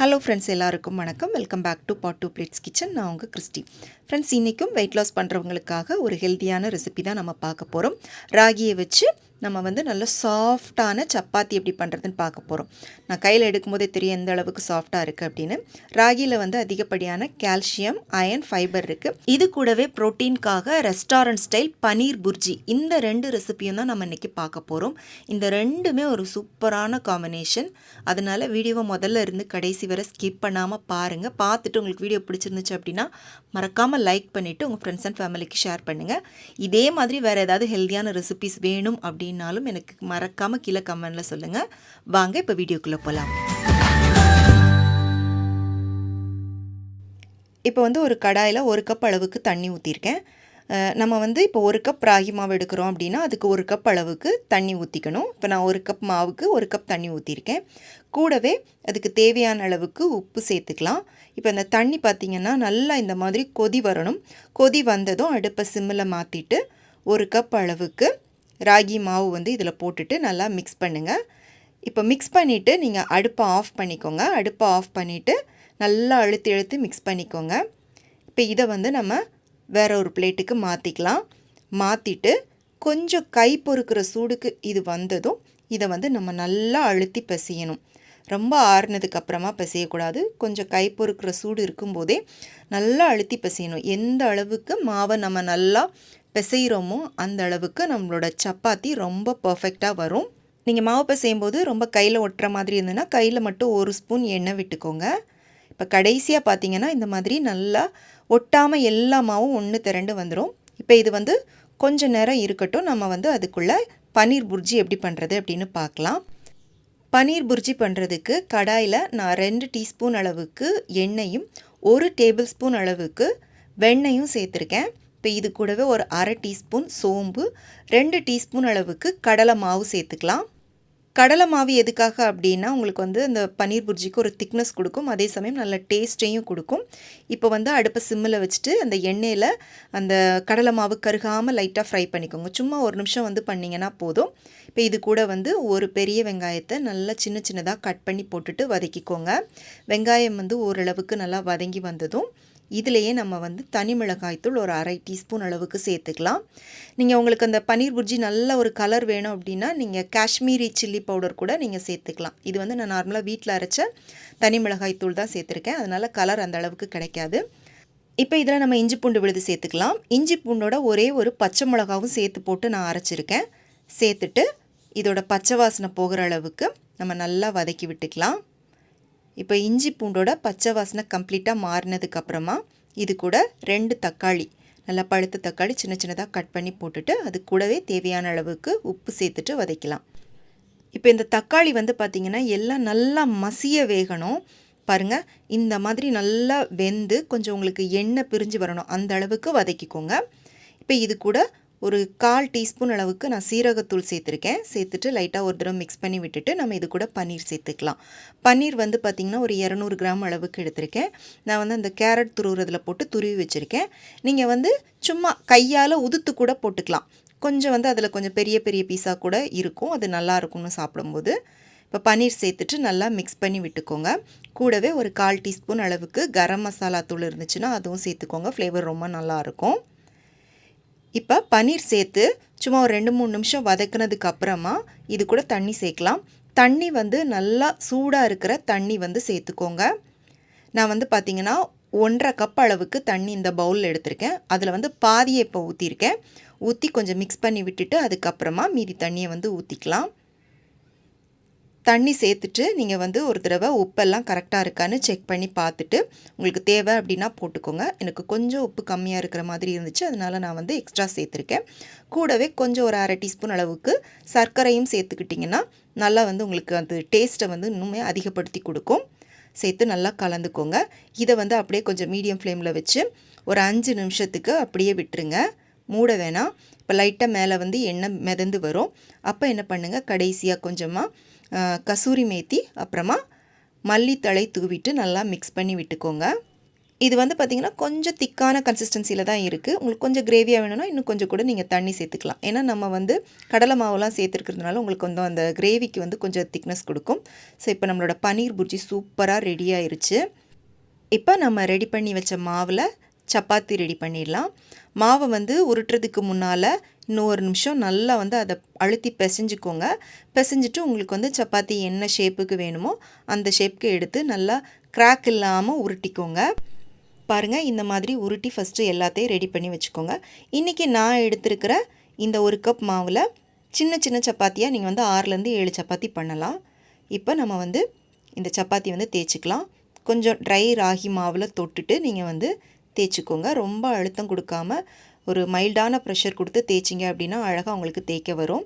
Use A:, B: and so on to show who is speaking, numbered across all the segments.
A: Hello friends எல்லாருக்கும் வணக்கம். Welcome back to pot to plates kitchen நான் உங்கள் கிறிஸ்டி. ஃப்ரெண்ட்ஸ் இன்றைக்கும் வெயிட் லாஸ் பண்ணுறவங்களுக்காக ஒரு ஹெல்த்தியான ரெசிபி தான் நம்ம பார்க்க போகிறோம் ராகியை வச்சு நம்ம வந்து நல்ல சாஃப்டான சப்பாத்தி எப்படி பண்ணுறதுன்னு பார்க்க போகிறோம் நான் கையில் எடுக்கும்போதே தெரியும் எந்த அளவுக்கு சாஃப்டாக இருக்குது அப்படின்னு. ராகியில் வந்து அதிகப்படியான கால்சியம் அயன் ஃபைபர் இருக்குது இது கூடவே ப்ரோட்டீனுக்காக ரெஸ்டாரண்ட் ஸ்டைல் பனீர் புர்ஜி. இந்த ரெண்டு ரெசிபியும் தான் நம்ம இன்றைக்கி பார்க்க போகிறோம் இந்த ரெண்டுமே ஒரு சூப்பரான காம்பினேஷன் அதனால் வீடியோவை முதல்ல இருந்து கடைசி வரை ஸ்கிப் பண்ணாமல் பாருங்கள் பார்த்துட்டு உங்களுக்கு வீடியோ பிடிச்சிருந்துச்சு அப்படின்னா மறக்காமல் லைக் பண்ணிவிட்டு உங்கள் ஃப்ரெண்ட்ஸ் அண்ட் ஃபேமிலிக்கு ஷேர் பண்ணுங்கள் இதே மாதிரி வேறு ஏதாவது ஹெல்த்தியான ரெசிபிஸ் வேணும் அப்படின்னு அப்படின்னாலும் எனக்கு மறக்காமல் கீழே கமெண்டில் சொல்லுங்கள் வாங்க இப்போ வீடியோக்குள்ளே போகலாம் இப்போ வந்து ஒரு கடாயில் ஒரு கப் அளவுக்கு தண்ணி ஊற்றிருக்கேன் நம்ம வந்து இப்போ ஒரு கப் ராகி மாவு எடுக்கிறோம் அப்படின்னா அதுக்கு ஒரு கப் அளவுக்கு தண்ணி ஊற்றிக்கணும் இப்போ நான் ஒரு கப் மாவுக்கு ஒரு கப் தண்ணி ஊற்றிருக்கேன் கூடவே அதுக்கு தேவையான அளவுக்கு உப்பு சேர்த்துக்கலாம். இப்போ இந்த தண்ணி பார்த்திங்கன்னா நல்லா இந்த மாதிரி கொதி வரணும். கொதி வந்ததும் அடுப்பை சிம்மில் மாற்றிட்டு ஒரு கப் அளவுக்கு ராகி மாவு வந்து இதில் போட்டுட்டு நல்லா மிக்ஸ் பண்ணுங்கள் இப்போ மிக்ஸ் பண்ணிவிட்டு நீங்கள் அடுப்பை ஆஃப் பண்ணிக்கோங்க. அடுப்பை ஆஃப் பண்ணிவிட்டு நல்லா அழுத்தி அழுத்தி மிக்ஸ் பண்ணிக்கோங்க. இப்போ இதை வந்து நம்ம வேற ஒரு பிளேட்டுக்கு மாற்றிக்கலாம் மாற்றிட்டு கொஞ்சம் கை பொறுக்கிற சூடுக்கு இது வந்ததும் இதை வந்து நம்ம நல்லா அழுத்தி பசியணும். ரொம்ப ஆறுனதுக்கு அப்புறமா பிசையக்கூடாது. கொஞ்சம் கை பொறுக்கிற சூடு இருக்கும்போதே நல்லா அழுத்தி பிசையணும். எந்த அளவுக்கு மாவை நம்ம நல்லா பிசைகிறோமோ அந்த அளவுக்கு நம்மளோட சப்பாத்தி ரொம்ப பர்ஃபெக்டாக வரும். நீங்கள் மாவு பிசையும் போது ரொம்ப கையில் ஒட்டுற மாதிரி இருந்ததுன்னா கையில் மட்டும் ஒரு ஸ்பூன் எண்ணெய் விட்டுக்கோங்க. இப்போ கடைசியாக பார்த்தீங்கன்னா இந்த மாதிரி நல்லா ஒட்டாமல் எல்லா மாவும் ஒன்று திரண்டு வந்துடும் இப்போ இது வந்து கொஞ்சம் நேரம் இருக்கட்டும். நம்ம வந்து அதுக்குள்ளே பன்னீர் புர்ஜி எப்படி பண்ணுறது அப்படின்னு பார்க்கலாம் பன்னீர் புர்ஜி பண்ணுறதுக்கு கடாயில் நான் ரெண்டு டீஸ்பூன் அளவுக்கு எண்ணெயும் ஒரு டேபிள் ஸ்பூன் அளவுக்கு வெண்ணெயும் சேர்த்துருக்கேன். இப்போ இது கூடவே ஒரு அரை டீஸ்பூன் சோம்பு ரெண்டு டீஸ்பூன் அளவுக்கு கடலை மாவு சேர்த்துக்கலாம். கடலை மாவு எதுக்காக அப்படின்னா உங்களுக்கு வந்து அந்த பன்னீர் புர்ஜிக்கு ஒரு திக்னஸ் கொடுக்கும். அதே சமயம் நல்ல டேஸ்ட்டையும் கொடுக்கும். இப்போ வந்து அடுப்பை சிம்மில் வச்சுட்டு அந்த எண்ணெயில் அந்த கடலை மாவு கருகாமல் லைட்டாக ஃப்ரை பண்ணிக்கோங்க. சும்மா ஒரு நிமிஷம் வந்து பண்ணிங்கன்னா போதும். இப்போ இது கூட வந்து ஒரு பெரிய வெங்காயத்தை நல்லா சின்ன சின்னதாக கட் பண்ணி போட்டுட்டு வதக்கிக்கோங்க. வெங்காயம் வந்து ஓரளவுக்கு நல்லா வதங்கி வந்ததும் இதிலையே நம்ம வந்து தனி மிளகாய்த்தூள் ஒரு அரை டீஸ்பூன் அளவுக்கு சேர்த்துக்கலாம். நீங்கள் உங்களுக்கு அந்த பன்னீர் புர்ஜி நல்ல ஒரு கலர் வேணும் அப்படின்னா நீங்கள் காஷ்மீரி சில்லி பவுடர் கூட நீங்கள் சேர்த்துக்கலாம். இது வந்து நான் நார்மலாக வீட்டில் அரைச்ச தனி மிளகாய்த்தூள் தான் சேர்த்துருக்கேன். அதனால் கலர் அந்த அளவுக்கு கிடைக்காது. இப்போ இதில் நம்ம இஞ்சி பூண்டு விழுது சேர்த்துக்கலாம். இஞ்சி பூண்டோட ஒரே ஒரு பச்சை மிளகாவும் சேர்த்து போட்டு நான் அரைச்சிருக்கேன். சேர்த்துட்டு இதோட பச்சை வாசனை போகிற அளவுக்கு நம்ம நல்லா வதக்கி விட்டுக்கலாம். இப்போ இஞ்சி பூண்டோட பச்சை வாசனை கம்ப்ளீட்டாக மாறினதுக்கப்புறமா இது கூட ரெண்டு தக்காளி நல்லா பழுத்த தக்காளி சின்ன சின்னதாக கட் பண்ணி போட்டுட்டு அது கூடவே தேவையான அளவுக்கு உப்பு சேர்த்துட்டு வதக்கலாம். இப்போ இந்த தக்காளி வந்து பார்த்திங்கன்னா எல்லாம் நல்லா மசிய வேகணும். பாருங்கள் இந்த மாதிரி நல்லா வெந்து கொஞ்சம் உங்களுக்கு எண்ணெய் பிரிஞ்சு வரணும். அந்த அளவுக்கு வதக்கிக்கோங்க. இப்போ இது கூட ஒரு கால் டீஸ்பூன் அளவுக்கு நான் சீரகத்தூள் சேர்த்துருக்கேன். சேர்த்துட்டு லைட்டாக ஒரு தடவை மிக்ஸ் பண்ணி விட்டுட்டு நம்ம இது கூட பன்னீர் சேர்த்துக்கலாம். பன்னீர் வந்து பார்த்திங்கன்னா ஒரு இரநூறு கிராம் அளவுக்கு எடுத்திருக்கேன். நான் வந்து அந்த கேரட் துருவுறதில் போட்டு துருவி வச்சுருக்கேன். நீங்கள் வந்து சும்மா கையால் உதுத்து கூட போட்டுக்கலாம். கொஞ்சம் வந்து அதில் கொஞ்சம் பெரிய பெரிய பீஸாக கூட இருக்கும். அது நல்லா இருக்கும்னு சாப்பிடும்போது. இப்போ பன்னீர் சேர்த்துட்டு நல்லா மிக்ஸ் பண்ணி விட்டுக்கோங்க. கூடவே ஒரு கால் டீஸ்பூன் அளவுக்கு கரம் மசாலா தூள் இருந்துச்சுன்னா அதுவும் சேர்த்துக்கோங்க. ஃப்ளேவர் ரொம்ப நல்லாயிருக்கும் இப்போ பன்னீர் சேர்த்து சும்மா ஒரு ரெண்டு மூணு நிமிஷம் வதக்குனதுக்கு அப்புறமா இது கூட தண்ணி சேர்க்கலாம். தண்ணி வந்து நல்லா சூடாக இருக்கிற தண்ணி வந்து சேர்த்துக்கோங்க. நான் வந்து பார்த்திங்கன்னா ஒன்றரை கப் அளவுக்கு தண்ணி இந்த பவுலில் எடுத்திருக்கேன். அதில் வந்து பாதியை இப்போ ஊற்றிருக்கேன் ஊற்றி கொஞ்சம் மிக்ஸ் பண்ணி விட்டுட்டு அதுக்கப்புறமா மீதி தண்ணியை வந்து ஊற்றிக்கலாம் தண்ணி சேர்த்துட்டு நீங்கள் வந்து ஒரு தடவை உப்பெல்லாம் கரெக்டாக இருக்கான்னு செக் பண்ணி பார்த்துட்டு உங்களுக்கு தேவை அப்படின்னா போட்டுக்கோங்க. எனக்கு கொஞ்சம் உப்பு கம்மியாக இருக்கிற மாதிரி இருந்துச்சு அதனால் நான் வந்து எக்ஸ்ட்ரா சேர்த்துருக்கேன். கூடவே கொஞ்சம் ஒரு அரை டீஸ்பூன் அளவுக்கு சர்க்கரையும் சேர்த்துக்கிட்டிங்கன்னா நல்லா வந்து உங்களுக்கு அந்த டேஸ்ட்டை வந்து இன்னுமே அதிகப்படுத்தி கொடுக்கும். சேர்த்து நல்லா கலந்துக்கோங்க. இதை வந்து அப்படியே கொஞ்சம் மீடியம் ஃப்ளேமில் வச்சு ஒரு அஞ்சு நிமிஷத்துக்கு அப்படியே விட்டுருங்க. மூட வேணாம். இப்போ லைட்டாக மேலே வந்து எண்ணெய் மிதந்து வரும். அப்போ என்ன பண்ணுங்கள் கடைசியாக கொஞ்சமாக கசூரி மேத்தி அப்புறமா மல்லித்தழை தூவிட்டு நல்லா மிக்ஸ் பண்ணி விட்டுக்கோங்க. இது வந்து பார்த்திங்கன்னா கொஞ்சம் திக்கான கன்சிஸ்டன்சியில் தான் இருக்குது உங்களுக்கு கொஞ்சம் கிரேவியாக வேணும்னா இன்னும் கொஞ்சம் கூட நீங்கள் தண்ணி சேர்த்துக்கலாம். ஏன்னா நம்ம வந்து கடலை மாவுலாம் சேர்த்துருக்கிறதுனால உங்களுக்கு வந்து அந்த கிரேவிக்கு வந்து கொஞ்சம் திக்னஸ் கொடுக்கும். ஸோ இப்போ நம்மளோட பன்னீர் புர்ஜி சூப்பராக ரெடி ஆயிருச்சு. இப்போ நம்ம ரெடி பண்ணி வச்ச மாவில் சப்பாத்தி ரெடி பண்ணிடலாம். மாவை வந்து உருட்டுறதுக்கு முன்னால் இன்னும் ஒரு நிமிஷம் நல்லா வந்து அதை அழுத்தி பிசைஞ்சுக்கோங்க. பிசைஞ்சிட்டு உங்களுக்கு வந்து சப்பாத்தி என்ன ஷேப்புக்கு வேணுமோ அந்த ஷேப்புக்கு எடுத்து நல்லா கிராக் இல்லாமல் உருட்டிக்கோங்க. பாருங்கள் இந்த மாதிரி உருட்டி ஃபஸ்ட்டு எல்லாத்தையும் ரெடி பண்ணி வச்சுக்கோங்க. இன்றைக்கி நான் எடுத்திருக்கிற இந்த ஒரு கப் மாவில் சின்ன சின்ன சப்பாத்தியாக நீங்கள் வந்து ஆறுலேருந்து ஏழு சப்பாத்தி பண்ணலாம். இப்போ நம்ம வந்து இந்த சப்பாத்தி வந்து தேய்ச்சிக்கலாம். கொஞ்சம் ட்ரை ராகி மாவில் தொட்டுட்டு நீங்கள் வந்து தேய்ச்சிக்கோங்க. ரொம்ப அழுத்தம் கொடுக்காம ஒரு மைல்டான ப்ரெஷர் கொடுத்து தேய்ச்சிங்க அப்படின்னா அழகாக உங்களுக்கு தேய்க்க வரும்.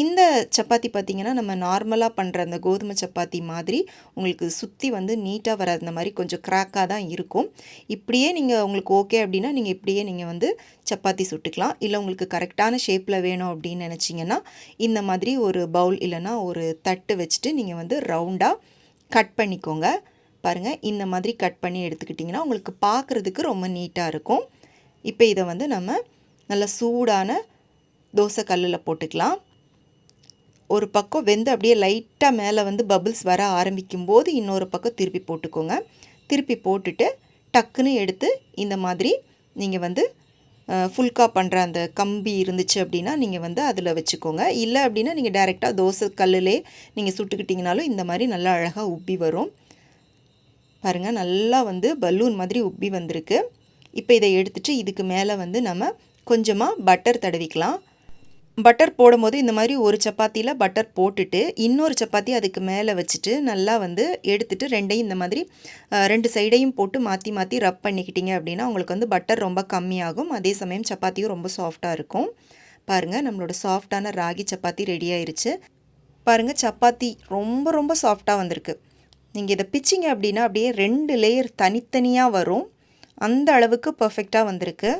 A: இந்த சப்பாத்தி பார்த்திங்கன்னா நம்ம நார்மலாக பண்ணுற அந்த கோதுமை சப்பாத்தி மாதிரி உங்களுக்கு சுற்றி வந்து நீட்டாக வராது இந்த மாதிரி கொஞ்சம் க்ராக்காக தான் இருக்கும். இப்படியே நீங்கள் உங்களுக்கு ஓகே அப்படின்னா நீங்கள் இப்படியே நீங்கள் வந்து சப்பாத்தி சுட்டுக்கலாம். இல்லை உங்களுக்கு கரெக்டான ஷேப்பில் வேணும் அப்படின்னு நினச்சிங்கன்னா இந்த மாதிரி ஒரு பவுல் இல்லைன்னா ஒரு தட்டு வச்சுட்டு நீங்கள் வந்து ரவுண்டாக கட் பண்ணிக்கோங்க. பாருங்கள் இந்த மாதிரி கட் பண்ணி எடுத்துக்கிட்டிங்கன்னா உங்களுக்கு பார்க்குறதுக்கு ரொம்ப நீட்டாக இருக்கும். இப்போ இதை வந்து நம்ம நல்லா சூடான தோசை கல்லில் போட்டுக்கலாம். ஒரு பக்கம் வெந்து அப்படியே லைட்டாக மேலே வந்து பபுள்ஸ் வர ஆரம்பிக்கும் போது இன்னொரு பக்கம் திருப்பி போட்டுக்கோங்க. திருப்பி போட்டுட்டு டக்குன்னு எடுத்து இந்த மாதிரி நீங்கள் வந்து ஃபுல்கா பண்ணுற அந்த கம்பி இருந்துச்சு அப்படின்னா நீங்கள் வந்து அதில் வச்சுக்கோங்க. இல்லை அப்படின்னா நீங்கள் டைரெக்டாக தோசை கல்லுலே நீங்கள் சுட்டுக்கிட்டிங்கனாலும் இந்த மாதிரி நல்லா அழகாக உப்பி வரும். பாருங்கள் நல்லா வந்து பலூன் மாதிரி உப்பி வந்திருக்கு. இப்போ இதை எடுத்துட்டு இதுக்கு மேலே வந்து நம்ம கொஞ்சமாக பட்டர் தடவிக்கலாம். பட்டர் போடும்போது இந்த மாதிரி ஒரு சப்பாத்தியில் பட்டர் போட்டுட்டு இன்னொரு சப்பாத்தி அதுக்கு மேலே வச்சுட்டு நல்லா வந்து எடுத்துகிட்டு ரெண்டையும் இந்த மாதிரி ரெண்டு சைடையும் போட்டு மாற்றி மாற்றி ரப் பண்ணிக்கிட்டிங்க அப்படின்னா உங்களுக்கு வந்து பட்டர் ரொம்ப கம்மியாகும். அதே சமயம் சப்பாத்தியும் ரொம்ப சாஃப்டாக இருக்கும். பாருங்கள் நம்மளோட சாஃப்டான ராகி சப்பாத்தி ரெடி ஆயிடுச்சு பாருங்கள் சப்பாத்தி ரொம்ப ரொம்ப சாஃப்டாக வந்திருக்கு. நீங்கள் இதை பிச்சிங்க அப்படின்னா அப்படியே ரெண்டு லேயர் தனித்தனியாக வரும். அந்த அளவுக்கு பர்ஃபெக்டாக வந்திருக்கு.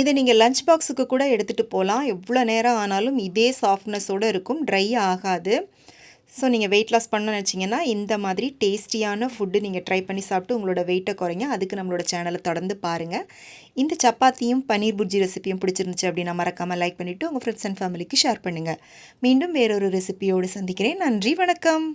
A: இதை நீங்கள் லஞ்ச் பாக்ஸுக்கு கூட எடுத்துகிட்டு போகலாம் எவ்வளோ நேரம் ஆனாலும் இதே சாஃப்ட்னஸோடு இருக்கும். ட்ரை ஆகாது. ஸோ நீங்கள் வெயிட் லாஸ் பண்ண நினச்சிங்கன்னா இந்த மாதிரி டேஸ்டியான ஃபுட்டு நீங்கள் ட்ரை பண்ணி சாப்பிட்டு உங்களோட வெயிட்டை குறைங்க. அதுக்கு நம்மளோட சேனலை தொடர்ந்து பாருங்கள் இந்த சப்பாத்தியும் பன்னீர் புர்ஜி ரெசிப்பியும் பிடிச்சிருந்துச்சு அப்படின்னா மறக்காமல் லைக் பண்ணிவிட்டு உங்கள் ஃப்ரெண்ட்ஸ் அண்ட் ஃபேமிலிக்கு ஷேர் பண்ணுங்கள் மீண்டும் வேறொரு ரெசிபியோடு சந்திக்கிறேன். நன்றி வணக்கம்.